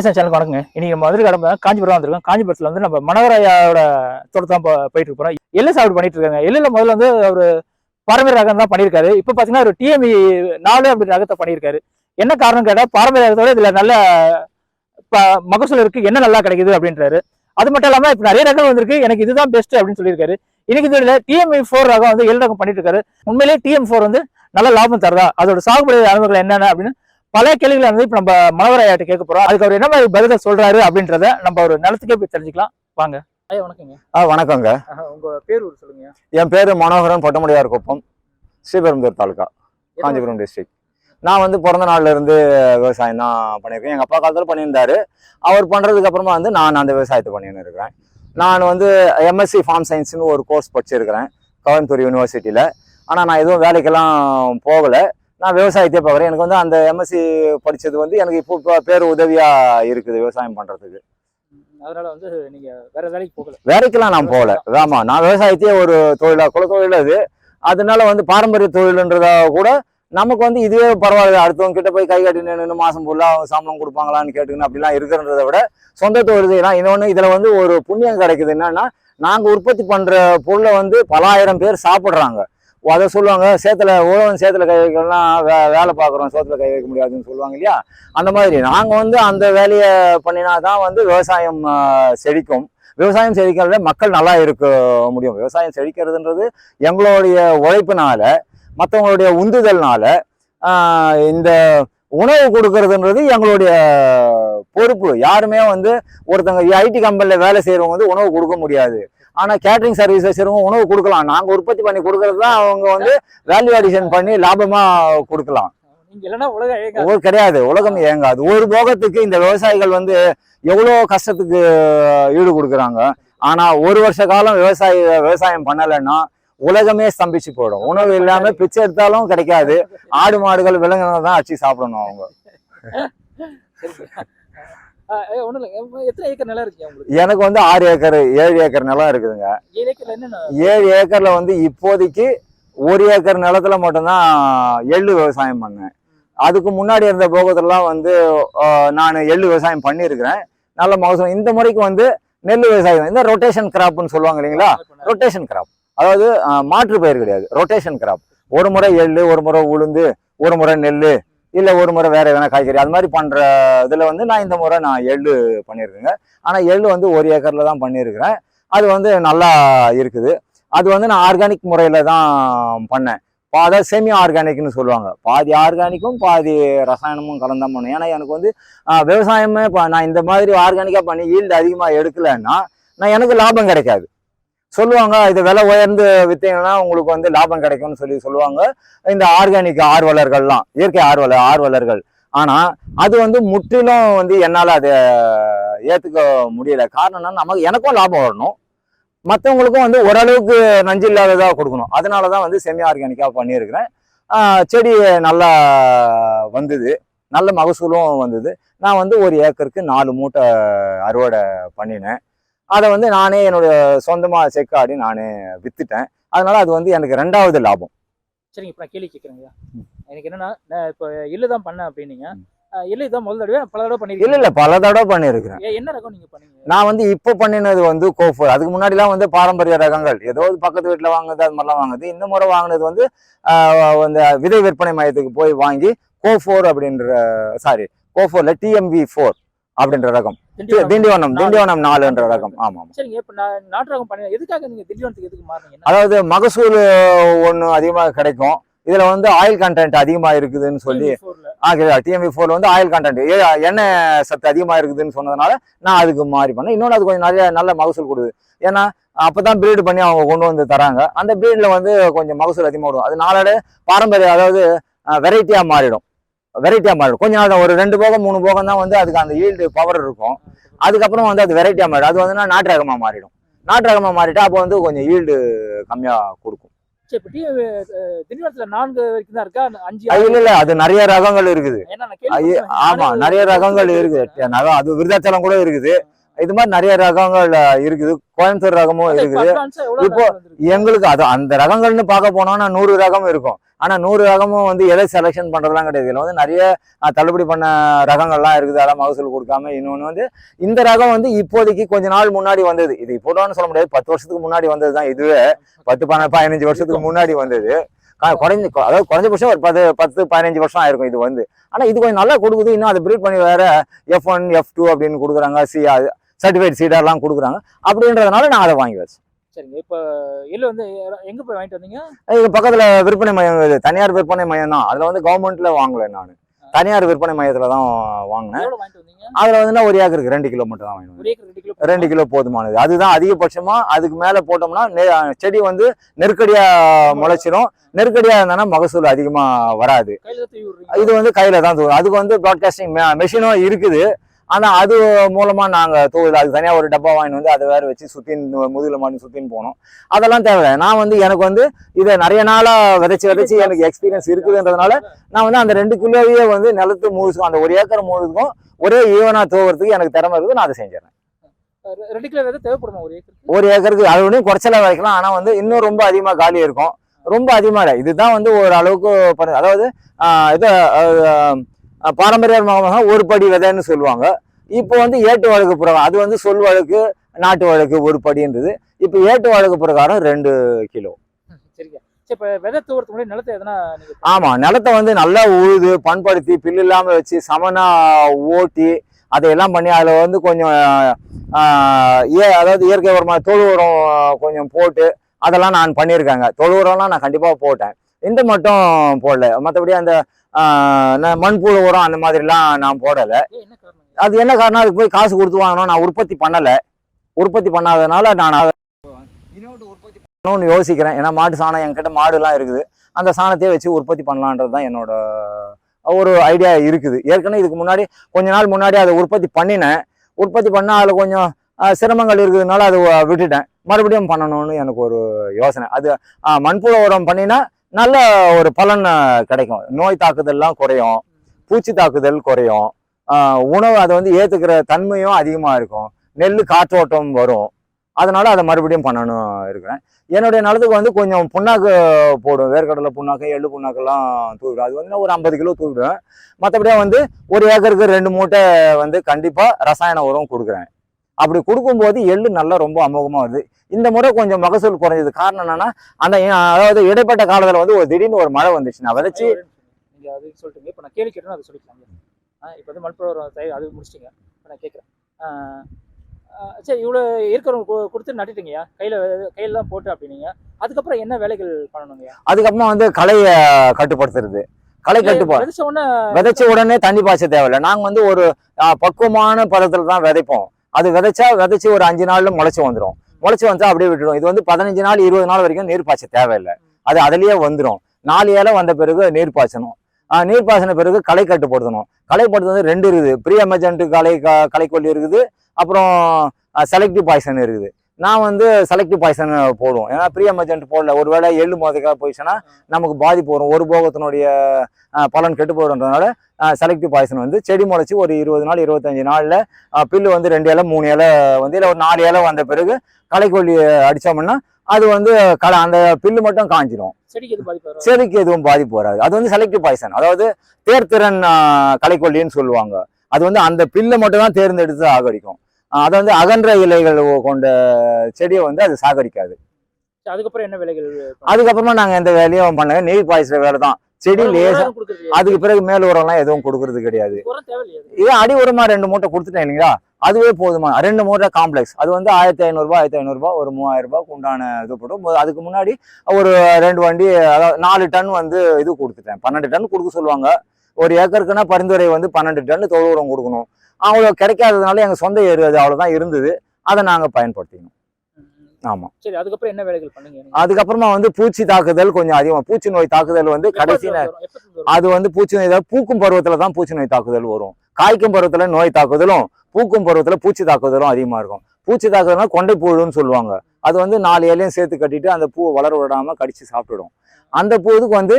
நேசன் சேனலுக்கு வணக்கங்க. இன்னைக்கு நம்ம வந்து கடமை காஞ்சிபுரம் வந்திருக்கோம். காஞ்சிபுரத்தில் வந்து நம்ம மனோகரையாவோட தோட்டத்தான் போயிட்டு இருக்கிறோம் எள்ளு சாகுபடி பண்ணிட்டு இருக்காங்க. எள்ளுல முதல்ல வந்து ஒரு பாரம்பரிய ரகம் தான் பண்ணியிருக்காரு. இப்போ பார்த்தீங்கன்னா ஒரு டிஎம்இ நாலு அப்படி ரகத்தை பண்ணியிருக்காரு. என்ன காரணம் கேட்டால் பாரம்பரிய ரகத்தோட இதில் நல்ல மகசூல் இருக்கு. என்ன நல்லா கிடைக்குது அப்படின்றாரு. அது மட்டும் இல்லாமல் இப்போ நிறைய ரகம் வந்திருக்கு. எனக்கு இதுதான் பெஸ்ட் அப்படின்னு சொல்லியிருக்காரு. இன்னைக்கு இதில் டிஎம்இ ஃபோர் ரகம் வந்து எல் ரகம் பண்ணிட்டு இருக்காரு. உண்மையிலேயே டிஎம் ஃபோர் வந்து நல்ல லாபம் தருதா? அதோட சாகுபடி அனுபவங்கள் என்னென்ன அப்படின்னு பல கேள்விகளை வந்து இப்போ நம்ம மனோகரையாட்ட கேட்க போறோம். அதுக்கு அவர் என்ன மாதிரி பதில் சொல்றாரு அப்படின்றத நம்ம ஒரு நிலத்துக்கே போய் தெரிஞ்சுக்கலாம். வாங்க. ஐயா வணக்கங்க. ஆ வணக்கங்க. உங்க பேர் ஒரு சொல்லுங்க என் பேர் மனோகரன் பொட்டமுடியார் குப்பம் ஸ்ரீபெரும்புதூர் தாலுக்கா காஞ்சிபுரம் டிஸ்ட்ரிக்ட் நான் வந்து பிறந்த நாள்ல இருந்து விவசாயம் தான் பண்ணியிருக்கேன். எங்கள் அப்பா காலத்தில் பண்ணியிருந்தாரு. அவர் பண்ணுறதுக்கு அப்புறமா வந்து நான் அந்த விவசாயத்தை பண்ணின்னு இருக்கிறேன். நான் வந்து எம்எஸ்சி ஃபார்ம் சயின்ஸ்னு ஒரு கோர்ஸ் படிச்சிருக்கிறேன் கோயம்புத்தூர் யூனிவர்சிட்டியில் ஆனால் நான் எதுவும் வேலைக்கெல்லாம் போகலை. நான் விவசாயத்தையே பார்க்குறேன். எனக்கு வந்து அந்த எம்எஸ்சி படித்தது வந்து எனக்கு இப்போ இப்போ பேர் உதவியாக இருக்குது விவசாயம் பண்ணுறதுக்கு அதனால வந்து நீங்க வேற வேலைக்கு போகல. வேலைக்கெல்லாம் நான் போகல. ஆமா நான் விவசாயத்தையே ஒரு தொழிலா குல தொழில் அது அதனால வந்து பாரம்பரிய தொழில்ன்றதா கூட நமக்கு வந்து இதுவே பரவாயில்ல. அடுத்தவங்க கிட்ட போய் கை கட்டி நின்று மாசம் ஃபுல்லா சம்பளம் கொடுப்பாங்களான்னு கேட்டுக்கணும் அப்படிலாம் இருக்கிறன்றதை விட சொந்த தொழில் செய்யலாம். இன்னொன்று இதுல வந்து ஒரு புண்ணியம் கிடைக்குது. என்னன்னா நாங்க உற்பத்தி பண்ற பொருளை வந்து பல ஆயிரம் பேர் சாப்பிட்றாங்க. அதை சொல்லுவாங்க. சேத்துல உழவன் சேத்துல கை வைக்கலாம் வே வேலை பார்க்குறோம் சோத்துல கை வைக்க முடியாதுன்னு சொல்லுவாங்க இல்லையா? அந்த மாதிரி. நாங்கள் வந்து அந்த வேலையை பண்ணினா தான் வந்து விவசாயம் செழிக்கும். விவசாயம் செழிக்கிறத மக்கள் நல்லா இருக்க முடியும். விவசாயம் செழிக்கிறதுன்றது எங்களுடைய உழைப்பினால மற்றவங்களுடைய உந்துதல்னால இந்த உணவு கொடுக்கறதுன்றது எங்களுடைய பொறுப்பு. யாருமே வந்து ஒருத்தங்க ஐடி கம்பெனியில் வேலை செய்கிறவங்க வந்து உணவு கொடுக்க முடியாது. ஆனால் கேட்டரிங் சர்வீஸ் செய்கிறவங்க உணவு கொடுக்கலாம். நாங்கள் உற்பத்தி பண்ணி கொடுக்கறது தான் அவங்க வந்து வேல்யூ அடிஷன் பண்ணி லாபமாக கொடுக்கலாம். நீங்க இல்லைன்னா உலக அழகா ஒரு கிடையாது. உலகம் இயங்காது ஒரு போகத்துக்கு இந்த விவசாயிகள் வந்து எவ்வளோ கஷ்டத்துக்கு ஈடு கொடுக்குறாங்க. ஆனா ஒரு வருஷ காலம் விவசாய விவசாயம் பண்ணலைன்னா உலகமே ஸ்தம்பிச்சு போயிடும். உணவு இல்லாம பிச்சை எடுத்தாலும் கிடைக்காது. ஆடு மாடுகள் விலங்குகள் தான் அடிச்சு சாப்பிடணும் அவங்க. ஒன்றும் இல்லைங்க எத்தனை ஏக்கர் நிலம் இருக்கு உங்களுக்கு? எனக்கு வந்து ஆறு ஏக்கர் ஏழு ஏக்கர் நிலம் இருக்குதுங்க. ஏழு ஏழு ஏக்கர்ல வந்து இப்போதைக்கு ஒரு ஏக்கர் நிலத்துல மட்டும்தான் எள்ளு விவசாயம் பண்ணேன். அதுக்கு முன்னாடி இருந்த போகத்துலலாம் வந்து நான் எள்ளு விவசாயம் பண்ணியிருக்கிறேன். நல்ல மகசூல். இந்த முறைக்கு வந்து நெல் விவசாயம் இந்த ரொட்டேஷன் கிராப்னு சொல்லுவாங்க இல்லைங்களா? ரொட்டேஷன் கிராப் அதாவது மாற்று பயிர் கிடையாது. ரொட்டேஷன் கிராப் ஒரு முறை எள்ளு ஒரு முறை உளுந்து ஒரு முறை நெல் இல்லை ஒரு முறை வேறு எதனா காய்கறி. அது மாதிரி பண்ணுற இதில் வந்து நான் இந்த முறை நான் எள்ளு பண்ணியிருக்கேங்க. ஆனால் எள்ளு வந்து ஒரு ஏக்கரில் தான் பண்ணியிருக்கிறேன். அது வந்து நல்லா இருக்குது. அது வந்து நான் ஆர்கானிக் முறையில் தான் பண்ணேன். பா- செமி ஆர்கானிக்னு சொல்லுவாங்க. பாதி ஆர்கானிக்கும் பாதி ரசாயனமும் கலந்தான் பண்ணேன். ஏன்னா எனக்கு வந்து விவசாயமே இப்போ நான் இந்த மாதிரி ஆர்கானிக்காக பண்ணி ஈல்டு அதிகமாக எடுக்கலைன்னா நான் எனக்கு லாபம் கிடைக்காது. சொல்லுவாங்க இது விலை உயர்ந்து வித்தீங்கன்னா உங்களுக்கு வந்து லாபம் கிடைக்கும்னு சொல்லி சொல்லுவாங்க. இந்த ஆர்கானிக் ஆர்வலர்கள்லாம் இயற்கை ஆர்வலர் ஆர்வலர்கள். ஆனால் அது வந்து முற்றிலும் வந்து என்னால் அதை ஏற்றுக்க முடியல. காரணம் நமக்கு எனக்கும் லாபம் வரணும். மற்றவங்களுக்கும் வந்து ஓரளவுக்கு நஞ்சு இல்லாததாக கொடுக்கணும். அதனால தான் வந்து செமி ஆர்கானிக்காக பண்ணியிருக்கிறேன். செடி நல்லா வந்தது. நல்ல மகசூலும் வந்தது. நான் வந்து ஒரு ஏக்கருக்கு நாலு மூட்டை அறுவடை பண்ணினேன். அதை வந்து நானே என்னுடைய சொந்தமாக செக்காடி நானே வித்துட்டேன். அதனால அது வந்து எனக்கு ரெண்டாவது லாபம். சரிங்க இப்போ நான் கேள்வி கேட்குறேங்க எனக்கு என்னன்னா இப்போ எள்ளு தான் பண்ணேன் அப்படின்னீங்க. எள்ளு தான் முதல் தடவை பல தடவை இல்லை பண்ணிருக்கீங்க. இல்லை பல தடவை பண்ணியிருக்கிறேன் என்ன ரகம் நீங்க பண்ணீங்க? நான் வந்து இப்போ பண்ணினது வந்து கோஃபோர் அதுக்கு முன்னாடிலாம் வந்து பாரம்பரிய ரகங்கள். ஏதோ பக்கத்து வீட்டில் வாங்குது அது மாதிரிலாம் வாங்குது இந்த முறை வாங்கினது வந்து அந்த விதை விற்பனை மையத்துக்கு போய் வாங்கி கோஃபோர் அப்படின்ற சாரி கோஃபோர்ல டிஎம்பி ஃபோர் அப்படின்ற ரகம். திண்டிவனம். திண்டிவனம் நாலு. திண்டிவனம் நாலுன்ற ரகம். ஆமாம் சரிங்க இப்போ நாட்டு ரகம் பண்ணி எதுக்காக நீங்க திண்டிவனத்துக்கு எதுக்கு மாறினீங்க? அதாவது மகசூல் ஒன்று அதிகமாக கிடைக்கும். இதுல வந்து ஆயில் கண்டென்ட் அதிகமாக இருக்குதுன்னு சொல்லி டிஎம்பி ஃபோர்ல வந்து ஆயில் கண்டென்ட் எண்ணெய் சத்து அதிகமாக இருக்குதுன்னு சொன்னதுனால நான் அதுக்கு மாறி பண்ணேன். இன்னொன்று அது கொஞ்சம் நிறைய நல்ல மகசூல் கொடுக்குது. ஏன்னா அப்பதான் பிரீடு பண்ணி அவங்க கொண்டு வந்து தராங்க. அந்த பிரீட்ல வந்து கொஞ்சம் மகசூல் அதிகமாக வரும். அது நாளோட பாரம்பரிய அதாவது வெரைட்டியா மாறிடும். வெரைட்டியா மாறிடும். கொஞ்ச நாள் தான் ஒரு ரெண்டு போகம் மூணு போகம் தான் வந்து அதுக்கு அந்த ஈல்டு பவர் இருக்கும். அதுக்கப்புறம் வந்து அது வெரைட்டியா மாறிடும். அது வந்து நாட்டு ரகமா மாறிடும். நாட்டு ரகமா மாறிட்டா அப்போ வந்து கொஞ்சம் ஈல்டு கம்மியா கொடுக்கும். அது இல்ல இல்ல அது நிறைய ரகங்கள் இருக்குது. ஆமா நிறைய ரகங்கள். இருக்குது. அது விருதாச்சலம் கூட இருக்குது. இது மாதிரி நிறைய ரகங்கள் இருக்குது. கோயம்புத்தூர் ரகமும் இருக்குது. இப்போ எங்களுக்கு அது அந்த ரகங்கள்னு பார்க்க போனோம்னா நூறு ரகம் இருக்கும். ஆனா நூறு ரகமும் வந்து எதை செலெக்ஷன் பண்றதுலாம் கிடையாது. இதுல வந்து நிறைய தள்ளுபடி பண்ண ரகங்கள்லாம் இருக்குது. அதெல்லாம் மகசூல் கொடுக்காம இன்னொன்று வந்து இந்த ரகம் வந்து இப்போதைக்கு கொஞ்ச நாள் முன்னாடி வந்தது. இது இப்போதான் சொல்ல முடியாது. பத்து வருஷத்துக்கு முன்னாடி வந்தது தான் இதுவே. பத்து பதினஞ்சு வருஷத்துக்கு முன்னாடி வந்தது. குறைஞ்ச அதாவது குறைஞ்சபட்சம் ஒரு பத்து பத்து பதினஞ்சு வருஷம் ஆயிருக்கும் இது வந்து. ஆனா இது கொஞ்சம் நல்லா கொடுக்குது. இன்னும் அதை ப்ரீட் பண்ணி வேற எஃப் ஒன் எஃப் டூ அப்படின்னு கொடுக்குறாங்க. சி சர்டிஃபைட் சீடர்லாம் கொடுக்குறாங்க. அப்படின்றதுனால நான் அதை வாங்கி வச்சேன். சரிங்க. இப்ப எள்ளு வந்து எங்க போய் வாங்கிட்டு வந்தீங்க? இது பக்கத்துல விற்பனை மையம் இது தனியார் விற்பனை மையம் தான். அதுல வந்து கவர்மெண்ட்ல வாங்கல நான். தனியார் விற்பனை மையத்துல தான் வாங்கினேன். அதுல வந்து நான் ஒரு ஏக்கருக்கு ரெண்டு கிலோ மட்டும் தான் ஏக்கர் ரெண்டு கிலோ போதுமானது. அதுதான் அதிகபட்சமா அதுக்கு மேல போட்டோம்னா செடி வந்து நெருக்கடியா முளைச்சிரும். நெருக்கடியா இருந்தானா மகசூல் அதிகமா வராது. இது வந்து கையில தான் தூவும் அதுக்கு வந்து ப்ராட்காஸ்டிங் மெஷினும் இருக்குது. ஆனா அது மூலமா நாங்க தூவுது அதுக்கு தனியா ஒரு டப்பா வாங்கி வந்து அதை வேற வச்சு சுத்தின் முதுகுல மாட்டி சுத்தின்னு போனோம். அதெல்லாம் தேவை நான் வந்து எனக்கு வந்து இதை நிறைய நாளா விதைச்சு விதைச்சு எனக்கு எக்ஸ்பீரியன்ஸ் இருக்குதுன்றதுனால நான் வந்து அந்த ரெண்டு கிலோவையே வந்து நிலத்து முழுசுக்கும் அந்த ஒரு ஏக்கர் முழுதுக்கும் ஒரே ஈவனா தூவுறதுக்கு எனக்கு திறமை இருக்குது. நான் அதை செஞ்சிடறேன். ரெண்டு கிலோ விதை தேவைப்படுமா ஒரு ஏக்கருக்கு? ஒரு ஏக்கருக்கு அது ஒன்றும் குறைச்சலா வைக்கலாம் ஆனா வந்து இன்னும் ரொம்ப அதிகமா காலி இருக்கும். ரொம்ப அதிகமா இல்லை. இதுதான் வந்து ஒரு அளவுக்கு அதாவது இது பாரம்பரியமாக ஒரு படி விதைன்னு சொல்லுவாங்க. இப்போ வந்து ஏட்டு வழக்கு பிரகாரம் அது வந்து சொல் வழக்கு நாட்டு வழக்கு ஒரு படின்றது. இப்போ ஏட்டு வழக்கு பிரகாரம் ரெண்டு கிலோ. சரிங்க. சரி இப்ப விதை தூவறதுக்கு முன்னாடி நிலத்தை எதனா நீங்க ஆமா நிலத்தை வந்து நல்லா உழுது பண்படுத்தி பில்லு இல்லாம வச்சு சமனா ஓட்டி அதையெல்லாம் பண்ணி அதுல வந்து கொஞ்சம் ஏ- அதாவது இயற்கை உரமா தொழு உரம் கொஞ்சம் போட்டு அதெல்லாம் நான் பண்ணியிருக்கேங்க. தொழு உரம்லாம் நான் கண்டிப்பா போட்டேன். இந்த மட்டும் போடல. மற்றபடி அந்த மண்புழு உரம் அந்த மாதிரிலாம் நான் போடல. அது என்ன காரணம்? அதுக்கு போய் காசு கொடுத்து வாங்கணும் நான் உற்பத்தி பண்ணல. உற்பத்தி பண்ணாதனால நான் அதை உற்பத்தி பண்ணணும்னு யோசிக்கிறேன். ஏன்னா மாட்டு சாணம் என்கிட்ட மாடுலாம் இருக்குது. அந்த சாணத்தையே வச்சு உற்பத்தி பண்ணலான்றது தான் என்னோட ஒரு ஐடியா இருக்குது. ஏற்கனவே இதுக்கு முன்னாடி கொஞ்ச நாள் முன்னாடி அதை உற்பத்தி பண்ணினேன். உற்பத்தி பண்ண அதில் கொஞ்சம் சிரமங்கள் இருக்குதுனால அதை விட்டுட்டேன். மறுபடியும் பண்ணணும்னு எனக்கு ஒரு யோசனை. அது மண்புழு உரம் பண்ணினா நல்ல ஒரு பலன் கிடைக்கும். நோய் தாக்குதல்லாம் குறையும். பூச்சி தாக்குதல் குறையும். உணவு அதை வந்து ஏற்றுக்கிற தன்மையும் அதிகமாக இருக்கும். நெல் காற்றோட்டம் வரும். அதனால் அதை மறுபடியும் பண்ணணும் இருக்கிறேன். என்னுடைய நிலத்துக்கு வந்து கொஞ்சம் புண்ணாக்கு போடும். வேர்க்கடலை புண்ணாக்கு எள்ளு புண்ணாக்கெல்லாம் தூவிடும். அது வந்து நான் ஒரு ஐம்பது கிலோ தூவிடுவேன் மற்றபடியாக வந்து ஒரு ஏக்கருக்கு ரெண்டு மூட்டை வந்து கண்டிப்பாக ரசாயன உரம் கொடுக்குறேன். அப்படி கொடுக்கும்போது எள்ளு நல்லா ரொம்ப அமோகமாக வருது. இந்த முறை கொஞ்சம் மகசூல் குறைஞ்சது காரணம் என்னன்னா அந்த அதாவது இடைப்பட்ட காலத்தில் வந்து ஒரு திடீர்னு ஒரு மழை வந்துச்சு நான் விதைச்சு ஐயோ, நீங்க அது சொல்லிட்டீங்க. இப்ப நான் கேள்வி கேட்டேன்னா அதை சொல்லிக்கலாங்க ஆ, இப்ப வந்து மண்புழு தயார் அது முடிச்சிட்டீங்க. இப்ப நான் கேட்குறேன். சரி இவ்வளோ இருக்கிறவங்க கொடுத்து நட்டுட்டீங்கய்யா? கையில கையில தான் போட்டு அப்படின்னீங்க. அதுக்கப்புறம் என்ன வேலைகள் பண்ணணுங்கய்யா அதுக்கப்புறமா வந்து களையை கட்டுப்படுத்துறது. களை கட்டுப்பா விதைச்ச உடனே விதைச்ச உடனே தண்ணி பாய்ச்ச தேவையில்லை. நாங்க வந்து ஒரு பக்குவமான பதத்துல தான் விதைப்போம். அது விதைச்சா விதைச்சு ஒரு அஞ்சு நாள்ல முளைச்சு வந்துடும் முளைச்சு வந்தா அப்படியே விட்டுடும் இது வந்து பதினஞ்சு நாள் இருபது நாள் வரைக்கும் நீர் பாய்ச்ச தேவையில்லை. அது அதுலயே வந்துடும் நாலு ஏழை வந்த பிறகு நீர் பாய்ச்சணும். நீர் பாய்ச்சின பிறகு களை கட்டுப்படுத்தணும் களைப்படுத்துறது ரெண்டு இருக்குது. ப்ரீ எமர்ஜென்ட் களை க- களைக்கொல்லி இருக்குது. அப்புறம் செலக்டிவ் பாய்சன் இருக்குது. நான் வந்து செலக்டிவ் பாய்சன் போடுவோம். ஏன்னா ப்ரீ எமர்ஜென்ட் போடல. ஒருவேளை எள்ளு மோதுக்காக போயிடுச்சுன்னா நமக்கு பாதிப்பு வரும். ஒரு போகத்தினுடைய பலன் கெட்டு போகிறதுனால செலக்டிவ் பாய்சன் வந்து செடி முளைச்சி ஒரு இருபது நாள் இருபத்தஞ்சு நாளில் பில்லு வந்து ரெண்டு இலை மூணு இலை வந்து இல்லை ஒரு நாலு இலை வந்த பிறகு களைக்கொல்லி அடித்தோம்னா அது வந்து களை அந்த பில்லு மட்டும் காஞ்சிரும். செடிக்கு எதுவும் பாதிப்பு வராது. அது வந்து செலக்டிவ் பாய்சன் அதாவது தேர்திறன் களைக்கொல்லின்னு சொல்லுவாங்க. அது வந்து அந்த பில்லை மட்டும் தான் தேர்ந்தெடுத்து சாகடிக்கும் ஆஹ், அதை வந்து அகன்ற இலைகள் கொண்ட செடியை வந்து அது சாகடிக்காது. அதுக்கப்புறம் என்ன வேலைகள்? அதுக்கப்புறமா நாங்கள் எந்த வேலையும் பண்ணல. நீர் பாய்ச்சுற வேலை தான். செடி லேசா அதுக்கு பிறகு மேல் உரம்லாம் எதுவும் கொடுக்கறது கிடையாது? இது அடி உரமா ரெண்டு மூட்டை கொடுத்துட்டேன் இல்லைங்களா? அதுவே போதுமா? ரெண்டு மூட்டை காம்ப்ளெக்ஸ் அது வந்து ஆயிரத்தி ஐநூறுரூபா ஆயிரத்தி ஐநூறுரூபா ஒரு மூவாயிரம் ரூபாய்க்கு உண்டான இது போடும். அதுக்கு முன்னாடி ஒரு ரெண்டு வண்டி அதாவது நாலு டன் வந்து இது கொடுத்துட்டேன். பன்னெண்டு டன் கொடுக்க சொல்லுவாங்க. ஒரு ஏக்கருக்குன்னா பரிந்துரை வந்து பன்னெண்டு டன் தொழு உரம் கொடுக்கணும். அவ்வளோ கிடைக்காததுனால எங்கள் சொந்த ஏறு அது அவ்வளோதான் இருந்தது. அதை நாங்கள் பயன்படுத்திக்கணும். ம், ம். ஆமாம் சரி அதுக்கப்புறம் என்ன வேலைகள் பண்ணீங்க? அதுக்கப்புறமா வந்து பூச்சி தாக்குதல் கொஞ்சம் அதிகம் பூச்சி நோய் தாக்குதல் வந்து கடைசி? அது வந்து பூச்சி நோய் பூக்கும் பருவத்துல தான் பூச்சி நோய் தாக்குதல் வரும். காய்க்கும் பருவத்துல நோய் தாக்குதலும் பூக்கும் பருவத்துல பூச்சி தாக்குதலும் அதிகமா இருக்கும். பூச்சி தாக்குதல்னா கொண்டை புழுன்னு சொல்லுவாங்க. அது வந்து நாலு இலையும் சேர்த்து கட்டிட்டு அந்த பூவை வளர விடாம கடிச்சு சாப்பிட்டுடும். அந்த பூவுக்கு வந்து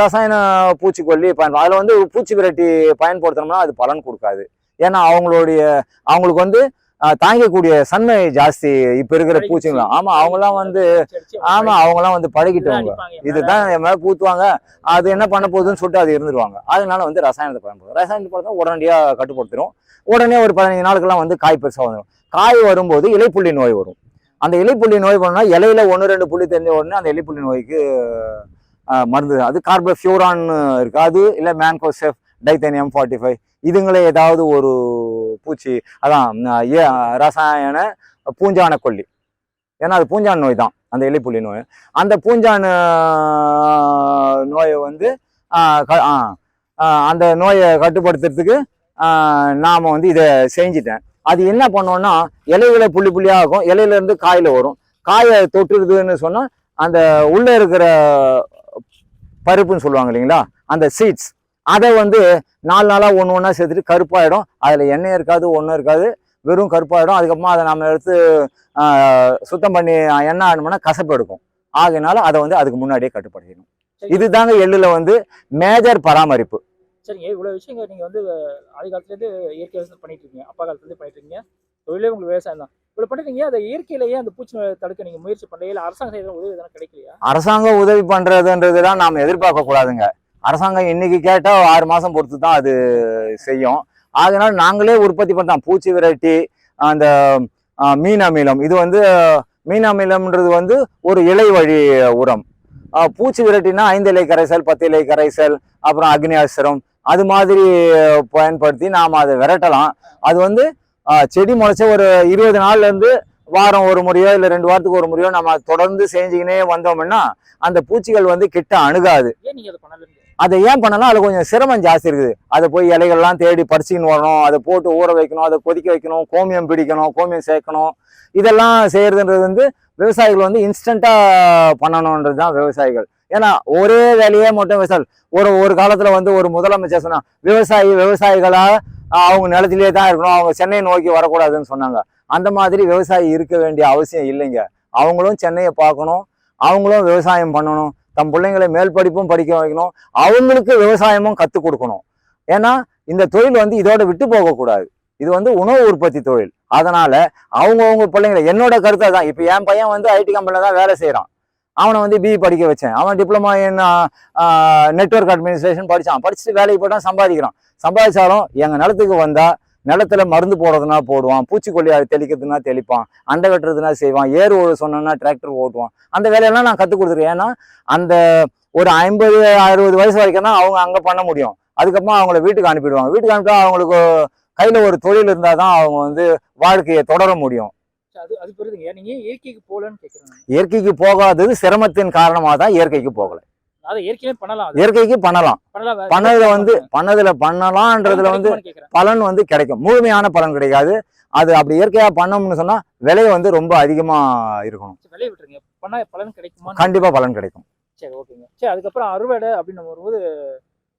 ரசாயன பூச்சிக்கொல்லி பயன் அதில் வந்து பூச்சி விரட்டி பயன்படுத்தினோம்னா அது பலன் கொடுக்காது. ஏன்னா அவங்களுடைய அவங்களுக்கு வந்து தாங்கக்கூடிய சன்மை ஜாஸ்தி இப்ப இருக்கிற பூச்சிங்களாம் ஆமா அவங்கலாம் வந்து ஆமா அவங்கலாம் வந்து பழகிட்டவங்க இதுதான் மேல பூத்துவாங்க. அது என்ன பண்ண போகுதுன்னு சொல்லிட்டு அது இருந்துருவாங்க. அதனால வந்து ரசாயனத்தை பயன்படுத்தும் ரசாயனத்தை பார்த்தா உடனடியா கட்டுப்படுத்திடும் உடனே ஒரு பதினஞ்சு நாளுக்கெல்லாம் வந்து காய் பெருசா வந்துடும் காய் வரும்போது இலைப்புள்ளி நோய் வரும். அந்த இலைப்புள்ளி நோய் பண்ணா இலையில ஒன்று ரெண்டு புள்ளி தெரிஞ்ச உடனே அந்த இலைப்புள்ளி நோய்க்கு மருந்து. அது கார்போஃபியூரான் இருக்கு. அது இல்லை மேன்கோசெஃப் டைத்தேனியம் ஃபார்ட்டி ஃபைவ் இதுங்களே ஏதாவது ஒரு பூச்சி அதான் ஏ- ரசாயன பூஞ்சான கொல்லி. ஏன்னா அது பூஞ்சான் நோய் தான் அந்த எலிப்புள்ளி நோய். அந்த பூஞ்சான் நோயை வந்து க- அந்த நோயை கட்டுப்படுத்துறதுக்கு நாம் வந்து இதை செஞ்சிட்டேன். அது என்ன பண்ணோம்னா இலைகளை புள்ளி புள்ளியாக இருக்கும் இலையிலேருந்து காயில் வரும். காயை தொட்டுருதுன்னு சொன்னால் அந்த உள்ளே இருக்கிற பருப்புன்னு சொல்லுவாங்க இல்லைங்களா அந்த சீட்ஸ் அதை வந்து நாலு நாளா ஒன்று ஒன்றா சேர்த்துட்டு கருப்பாயிடும். அதுல எண்ணெய் இருக்காது ஒன்றும் இருக்காது. வெறும் கருப்பாயிடும். அதுக்கப்புறமா அதை நம்ம எடுத்து சுத்தம் பண்ணி எண்ணெய் ஆடணும்னா கசப்பு எடுக்கும். ஆகையினால அதை வந்து அதுக்கு முன்னாடியே கட்டுப்படுத்திடணும். இதுதாங்க எள்ளுல வந்து மேஜர் பராமரிப்பு. சரிங்க இவ்வளவு விஷயங்கள் நீங்க வந்து ஆதி காலத்துல இருந்து இயற்கை விவசாயம் பண்ணிட்டு இருக்கீங்க அப்பா காலத்துல இருந்து பண்ணிட்டு இருக்கீங்க தொழிலே உங்களுக்கு விவசாயம் தான். இவ்வளவு பண்ணிருக்கீங்க அதை இயற்கையிலேயே அந்த பூச்சி தடுக்க நீங்க முயற்சி இல்ல அரசாங்கம் செய்யற உதவி எதனா கிடைக்கலையா? அரசாங்கம் உதவி பண்றதுன்றதுலாம் நாம எதிர்பார்க்க கூடாதுங்க. அரசாங்கம் இன்னைக்கு கேட்டால் ஆறு மாதம் பொறுத்து தான் அது செய்யும். அதனால நாங்களே உற்பத்தி பண்ணலாம் பூச்சி விரட்டி அந்த மீன் அமிலம். இது வந்து மீன் அமிலம்ன்றது வந்து ஒரு இலை வழி உரம். பூச்சி விரட்டினா ஐந்து இலை கரைசல் பத்து இலை கரைசல் அப்புறம் அக்னி அஸ்திரம். அது மாதிரி பயன்படுத்தி நாம் அதை விரட்டலாம். அது வந்து செடி முளைச்ச ஒரு இருபது நாள்லேருந்து வாரம் ஒரு முறையோ இல்லை ரெண்டு வாரத்துக்கு ஒரு முறையோ நம்ம தொடர்ந்து செஞ்சுக்கினே வந்தோம்னா அந்த பூச்சிகள் வந்து கிட்ட அணுகாது. ஏன் அதை ஏன் பண்ணலாம்? அதில் கொஞ்சம் சிரமம் ஜாஸ்தி இருக்குது. அதை போய் இலைகள்லாம் தேடி பறிச்சுக்கின்னு வரணும். அதை போட்டு ஊற வைக்கணும். அதை கொதிக்க வைக்கணும். கோமியம் பிடிக்கணும். கோமியம் சேர்க்கணும். இதெல்லாம் செய்கிறதுன்றது வந்து விவசாயிகள் வந்து இன்ஸ்டண்ட்டாக பண்ணணுன்றது தான் விவசாயிகள். ஏன்னா ஒரே வேலையே மட்டும் விவசாயி ஒரு ஒரு காலத்தில் வந்து ஒரு முதலமைச்சர் சொன்னால் விவசாயி விவசாயிகளாக அவங்க நிலத்திலே தான் இருக்கணும். அவங்க சென்னை நோக்கி வரக்கூடாதுன்னு சொன்னாங்க. அந்த மாதிரி விவசாயி இருக்க வேண்டிய அவசியம் இல்லைங்க. அவங்களும் சென்னையை பார்க்கணும். அவங்களும் விவசாயம் பண்ணணும். தம் பிள்ளைங்களை மேல் படிப்பும் படிக்க வைக்கணும். அவங்களுக்கு விவசாயமும் கற்றுக் கொடுக்கணும். ஏன்னா இந்த தொழில் வந்து இதோட விட்டு போகக்கூடாது இது வந்து உணவு உற்பத்தி தொழில். அதனால அவங்கவுங்க பிள்ளைங்களை என்னோட கருத்தை தான் இப்போ என் பையன் வந்து ஐடி கம்பெனியில் தான் வேலை செய்கிறான் அவனை வந்து பிஇ படிக்க வச்சேன். அவன் டிப்ளமா இன் நெட்வொர்க் அட்மினிஸ்ட்ரேஷன் படித்தான் படிச்சுட்டு வேலைக்கு போயிட்டான் சம்பாதிக்கிறான். சம்பாதிச்சாலும் எங்கள் நிலத்துக்கு வந்தால் நிலத்துல மருந்து போடுறதுனா போடுவான் பூச்சிக்கொல்லி அது தெளிக்கிறதுனா தெளிப்பான் அண்டை வெட்டுறதுனா செய்வான் ஏர் ஓட சொன்னா டிராக்டர் ஓட்டுவான். அந்த வேலையெல்லாம் நான் கற்றுக் கொடுத்துருக்கேன். ஏன்னா அந்த ஒரு ஐம்பது அறுபது வயசு வரைக்கும் தான் அவங்க அங்கே பண்ண முடியும். அதுக்கப்புறமா அவங்கள வீட்டுக்கு அனுப்பிடுவாங்க. வீட்டுக்கு அனுப்பிட்டா அவங்களுக்கு கையில் ஒரு தொழில் இருந்தால் தான் அவங்க வந்து வாழ்க்கையை தொடர முடியும். இயற்கைக்கு போகலன்னு. இயற்கைக்கு போகாதது சிரமத்தின் காரணமாக தான் இயற்கைக்கு போகல. இயற்கைக்கு பண்ணலாம். பண்ணதுல வந்து. பண்ணதுல பண்ணலாம்ன்றதுல வந்து. பலன் வந்து கிடைக்கும். முழுமையான பலன் கிடைக்காது. அது அப்படி இயற்கையா பண்ணோம்னு சொன்னா விலை வந்து ரொம்ப அதிகமா இருக்கணும். விலையை கண்டிப்பா பலன் கிடைக்கும். சரி ஓகேங்க. சரி அதுக்கப்புறம் அறுவடை அப்படின்னு வரும்போது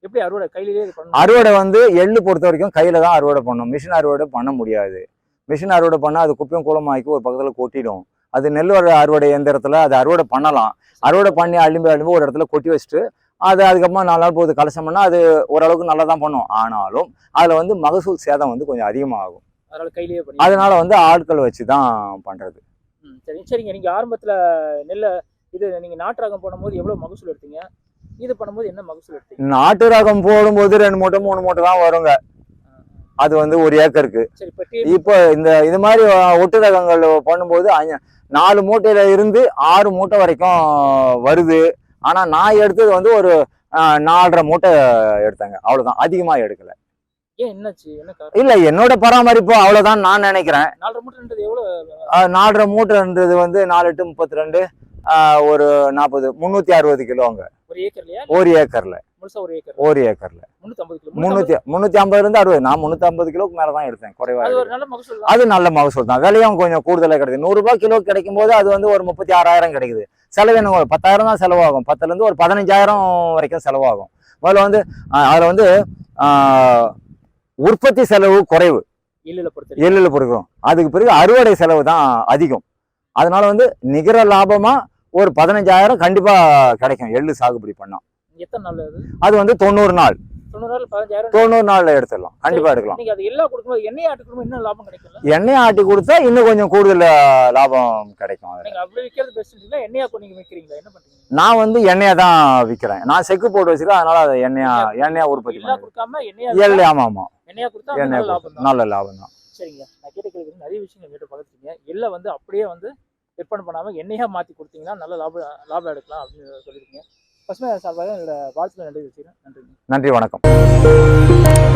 எப்படி அறுவடை கையிலேயே அறுவடை வந்து எள்ளு பொறுத்த வரைக்கும் கையில தான் அறுவடை பண்ணணும். மிஷின் அறுவடை பண்ண முடியாது. மிஷின் அறுவடை பண்ணா அது குப்பையும் குளமாக்கி ஒரு பக்கத்துல கொட்டிடும். அது நெல் அறு- அறுவடை எந்திரத்துல அது அறுவடை பண்ணலாம். அறுவடை பண்ணி அழும்பி அழும்பி ஒரு இடத்துல கொட்டி வச்சுட்டு அது அதுக்கப்புறமா நாலு நாள் போகுது கலசம் பண்ணா அது ஓரளவுக்கு நல்லா தான் பண்ணும். ஆனாலும் அதுல வந்து மகசூல் சேதம் வந்து கொஞ்சம் அதிகமாகும். அதனால கையிலேயே பண்ணி அதனால வந்து ஆட்கள் வச்சு தான் பண்றது. ம், சரி சரிங்க. நீங்க ஆரம்பத்துல நெல்லை இது நீங்க நாட்டு ரகம் போடும்போது எவ்வளவு மகசூல் எடுத்தீங்க? இது பண்ணும்போது என்ன மகசூல் எடுத்தீங்க? நாட்டு ரகம் போடும்போது ரெண்டு மூட்டை மூணு மூட்டை தான் வருங்க. அது வந்து ஒரு ஏக்கருக்கு. இப்போ இந்த இது மாதிரி அஹ், ஒட்டு ரகங்கள் பண்ணும்போது நாலு மூட்டையில இருந்து ஆறு மூட்டை வரைக்கும் வருது. ஆனா நான் எடுத்தது வந்து ஒரு நாலரை மூட்டை எடுத்தேங்க. அவ்வளவுதான். அதிகமா எடுக்கல. இல்ல என்னோட பராமரிப்பு அவ்வளவுதான் நான் நினைக்கிறேன். நாலரை மூட்டைன்றது வந்து நாலு எட்டு முப்பத்தி ரெண்டு ஒரு நாற்பது முந்நூத்தி அறுபது கிலோங்க. ஒரு ஏக்கர்லயா ஒரு ஏக்கர்ல. முழுசா ஒரு ஏக்கர். ஒரு ஏக்கர்ல. முன்னூத்தி ஐம்பதுல இருந்து அறுபது. நான் முன்னூத்தி ஐம்பது கிலோக்கு மேல தான் எடுத்தேன். குறைவா அது நல்ல மகசூல் தான். விலையும் கொஞ்சம் கூடுதலா கிடைக்குது. நூறு ரூபாய் கிலோ கிடைக்கும் போது அது வந்து ஒரு முப்பத்தி ஆறாயிரம் கிடைக்குது. செலவு என்ன? ஒரு பத்தாயிரம் தான் செலவாகும். பத்துல இருந்து ஒரு பதினஞ்சாயிரம் வரைக்கும் செலவாகும். முதல்ல வந்து அதுல வந்து உற்பத்தி செலவு குறைவு. எள்ளுல பொறுக்கிறோம் அதுக்கு பிறகு அறுவடை செலவு தான் அதிகம். அதனால வந்து நிகர லாபமா ஒரு பதினஞ்சாயிரம் கண்டிப்பா கிடைக்கும். எள்ளு சாகுபடி பண்ணா. எத்தனை நாள் அது? அது வந்து தொண்ணூறு நாள். தொண்ணூறு நாள் பதினஞ்சாயிரம்? தொண்ணூறு நாள்ல எடுத்துடலாம். கண்டிப்பா எடுக்கலாம். எல்லாம் எண்ணெய் ஆட்டு கொடுக்கும்போது இன்னும் லாபம் கிடைக்கும்ல? எண்ணெய் ஆட்டி கொடுத்தா இன்னும் கொஞ்சம் கூடுதல் லாபம் கிடைக்கும். நான் வந்து எண்ணெயை தான் விற்கிறேன் நான் செக்கு போட்டு வச்சிருக்கேன். அதனால அதை எண்ணெயா எண்ணெயா உற்பத்தி எல்லாம் எண்ணெயா எள்ளு ஆமா ஆமா எண்ணெயா நல்ல லாபம் தான். சரிங்க. நான் கேட்ட கேள்வி நிறைய விஷயங்கள் கேட்டு பகிர்ந்தீங்க எள்ள வந்து அப்படியே வந்து விற்பனை பண்ணாமல் எண்ணெயா மாற்றி கொடுத்தீங்கன்னா நல்ல லாபம் லாபம் எடுக்கலாம் அப்படின்னு சொல்லியிருக்கீங்க. பசுமை சார்பாக என்னோட வாழ்த்துக்கள் நன்றி வச்சுக்கிறேன். நன்றி நன்றி வணக்கம்.